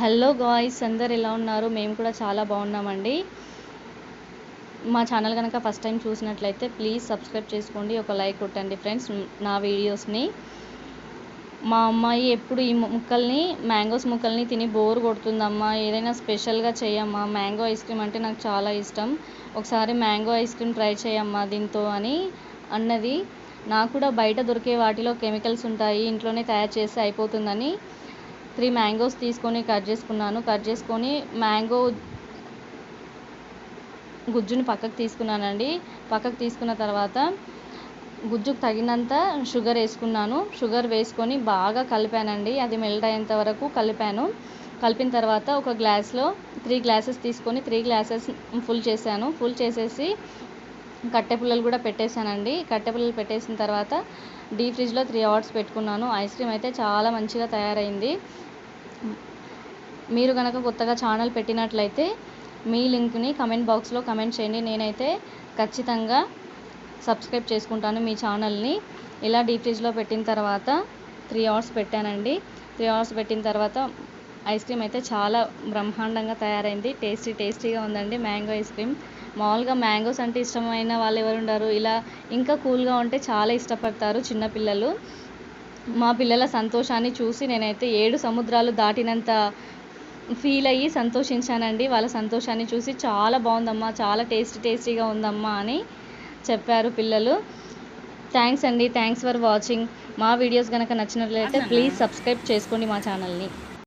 Hello guys అందరు ఎలా ఉన్నారు? మేము కూడా చాలా బాగున్నామండి. మా ఛానల్ కనుక ఫస్ట్ టైం చూసినట్లయితే ప్లీజ్ సబ్స్క్రైబ్ చేసుకోండి ఒక లైక్ కొట్టండి ఫ్రెండ్స్ నా వీడియోస్ని. మా అమ్మాయి ఎప్పుడు ఈ ముక్కల్ని మ్యాంగోస్ ముక్కల్ని తిని బోర్ కొడుతుందమ్మా. ఏదైనా స్పెషల్గా చేయమ్మా మ్యాంగో ఐస్ క్రీమ్ అంటే నాకు చాలా ఇష్టం. ఒకసారి మ్యాంగో ఐస్ క్రీమ్ ట్రై చేయమ్మా దీంతో అని అన్నది. నాకు కూడా బయట దొరికే వాటిలో కెమికల్స్ ఉంటాయి ఇంట్లోనే తయారు చేస్తే అయిపోతుందని. త్రీ మ్యాంగోస్ తీసుకొని కట్ చేసుకున్నాను. కట్ చేసుకొని మ్యాంగో గుజ్జుని పక్కకు తీసుకున్నానండి. పక్కకు తీసుకున్న తర్వాత గుజ్జుకు తగినంత షుగర్ వేసుకున్నాను. షుగర్ వేసుకొని బాగా కలిపానండి. అది మెల్ట్ అయ్యేంత వరకు కలిపాను. కలిపిన తర్వాత ఒక గ్లాస్లో త్రీ గ్లాసెస్ తీసుకొని త్రీ గ్లాసెస్ ఫుల్ చేశాను. ఫుల్ చేసేసి కట్టె పుల్లలు కూడా పెట్టేశానండి. కట్టె పుల్లలు పెట్టేసిన తర్వాత డీప్ ఫ్రిడ్జ్లో త్రీ అవర్స్ పెట్టుకున్నాను. ఐస్ క్రీమ్ అయితే చాలా మంచిగా తయారైంది. మీరు కనుక కొత్తగా ఛానల్ పెట్టినట్లయితే మీ లింక్ని కమెంట్ బాక్స్లో కమెంట్ చేయండి. నేనైతే ఖచ్చితంగా సబ్స్క్రైబ్ చేసుకుంటాను మీ ఛానల్ని. ఇలా డీప్ ఫ్రిడ్జ్లో పెట్టిన తర్వాత త్రీ అవర్స్ పెట్టానండి. త్రీ అవర్స్ పెట్టిన తర్వాత ఐస్ క్రీమ్ అయితే చాలా బ్రహ్మాండంగా తయారైంది. టేస్టీ టేస్టీగా ఉందండి. Mango ice cream. మామూలుగా మ్యాంగోస్ అంటే ఇష్టమైన వాళ్ళు ఎవరు ఉండరు. ఇలా ఇంకా కూల్గా ఉంటే చాలా ఇష్టపడతారు చిన్నపిల్లలు మా పిల్లల సంతోషాన్ని చూసి నేనైతే ఏడు సముద్రాలు దాటినంత ఫీల్ అయ్యి సంతోషించానండి. వాళ్ళ సంతోషాన్ని చూసి చాలా బాగుందమ్మా చాలా టేస్టీ టేస్టీగా ఉందమ్మా అని చెప్పారు పిల్లలు. థ్యాంక్స్ అండి. థ్యాంక్స్ ఫర్ వాచింగ్ మా వీడియోస్ కనుక నచ్చినట్లయితే ప్లీజ్ సబ్స్క్రైబ్ చేసుకోండి మా ఛానల్ని